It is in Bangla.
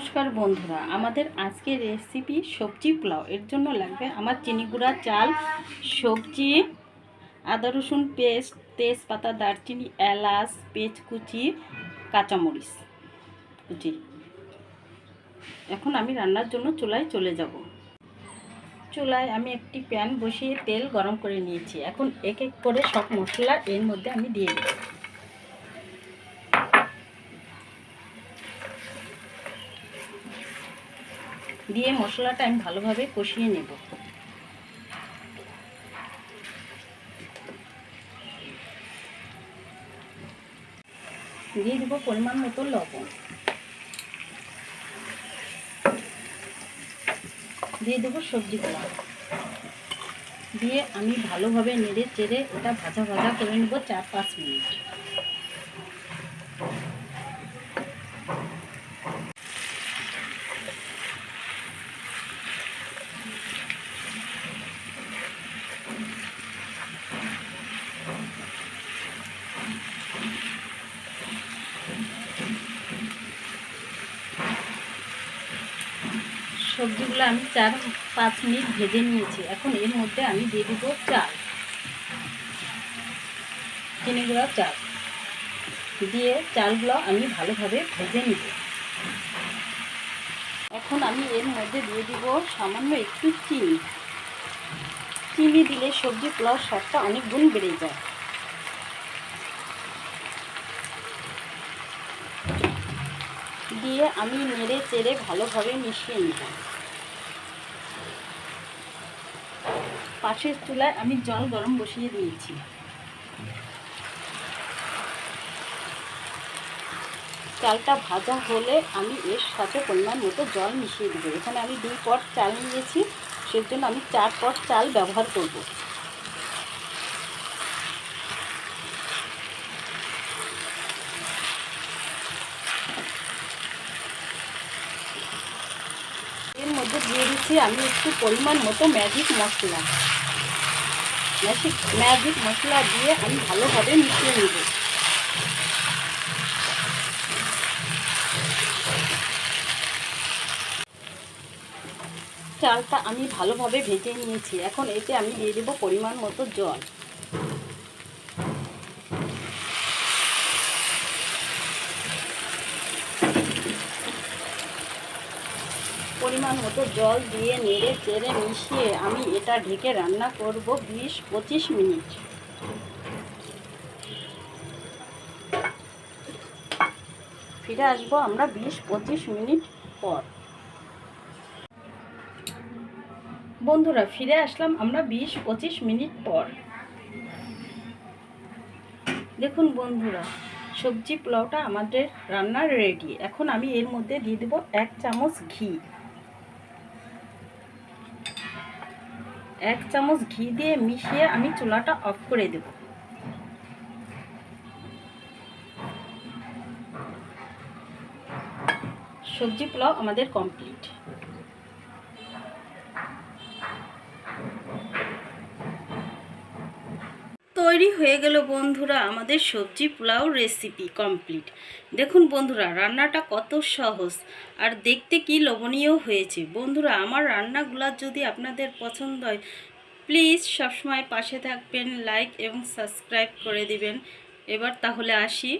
নমস্কার বন্ধুরা, আমাদের আজকের রেসিপি সবজি পোলাও। এর জন্য লাগবে আমার চিনি গুঁড়া, চাল, সবজি, আদা রসুন পেস্ট, তেজপাতা, দারচিনি, এলাচ পেঁচ কুচি কাঁচামরিচ। কুচি এখন আমি রান্নার জন্য চুলায় চলে যাব। চুলায় আমি একটি প্যান বসিয়ে তেল গরম করে নিয়েছি। এখন এক এক করে সব মশলা এর মধ্যে আমি দিয়ে দেবো। দিয়ে মশলাটা আমি ভালোভাবে কষিয়ে নেব। দিয়ে দেবো পরিমাণ মতো লবণ। দিয়ে দেবো সবজি সবজিগুলো দিয়ে আমি ভালোভাবে নেড়ে চেড়ে এটা ভাজা ভাজা করে নেব চার পাঁচ মিনিট। সবজিগুলো আমি চার, পাঁচ মিনিট ভেজে নিয়েছি। এখন এর মধ্যে আমি দিয়ে দেবো চাল। চিনি গুঁড়া চাল। দিয়ে চালগুলো আমি ভালোভাবে ভেজে নিব। এখন আমি এর মধ্যে দিয়ে দিব সামান্য একটু চিনি। চিনি দিলে সবজি পোলাও স্বাদটা অনেক গুণ বেড়ে যায়। দিয়ে আমি নেড়ে চেড়ে ভালোভাবে মিশিয়ে নিব। পাশের চুলায় আমি জল গরম বসিয়ে দিয়েছি। চালটা ভাজা হলে আমি এর সাথে পরিমাণ মতো জল মিশিয়ে দেবো। এখানে আমি দুই পট চাল নিয়েছি সেই জন্য আমি চার পট চাল ব্যবহার করব। এর মধ্যে দিয়ে দিচ্ছি আমি একটু পরিমাণ মতো ম্যাজিক মশলা। ম্যাজিক ম্যাজিক মশলা দিয়ে আমি ভালোভাবে মিশিয়ে নেব। চালটা আমি ভালোভাবে ভেজে নিয়েছি। এখন এতে আমি দিয়ে দেবো পরিমাণ মতো জল। পরিমাণ মতো জল দিয়ে নেড়ে চেড়ে মিশিয়ে আমি এটা ঢেকে রান্না করব বিশ পঁচিশ মিনিট। ফিরে আসব আমরা বিশ পঁচিশ মিনিট পর। বন্ধুরা, ফিরে আসলাম আমরা বিশ পঁচিশ মিনিট পর। দেখুন বন্ধুরা, সবজি পোলাওটা আমাদের রান্নার রেডি। এখন আমি এর মধ্যে দিয়ে দেবো এক চামচ ঘি। এক চামচ ঘি দিয়ে মিশিয়ে আমি চুলাটা অফ করে দেব। সবজি পোলাও আমাদের কমপ্লিট। তৈরি হয়ে গেল বন্ধুরা আমাদের সবজি পোলাও রেসিপি কমপ্লিট দেখুন বন্ধুরা, রান্নাটা কত সহজ আর দেখতে কি লোভনীয় হয়েছে। বন্ধুরা, আমার রান্নাগুলা যদি আপনাদের পছন্দ হয় প্লিজ সবসময় পাশে থাকবেন লাইক এবং সাবস্ক্রাইব করে দিবেন। এবার তাহলে আসি।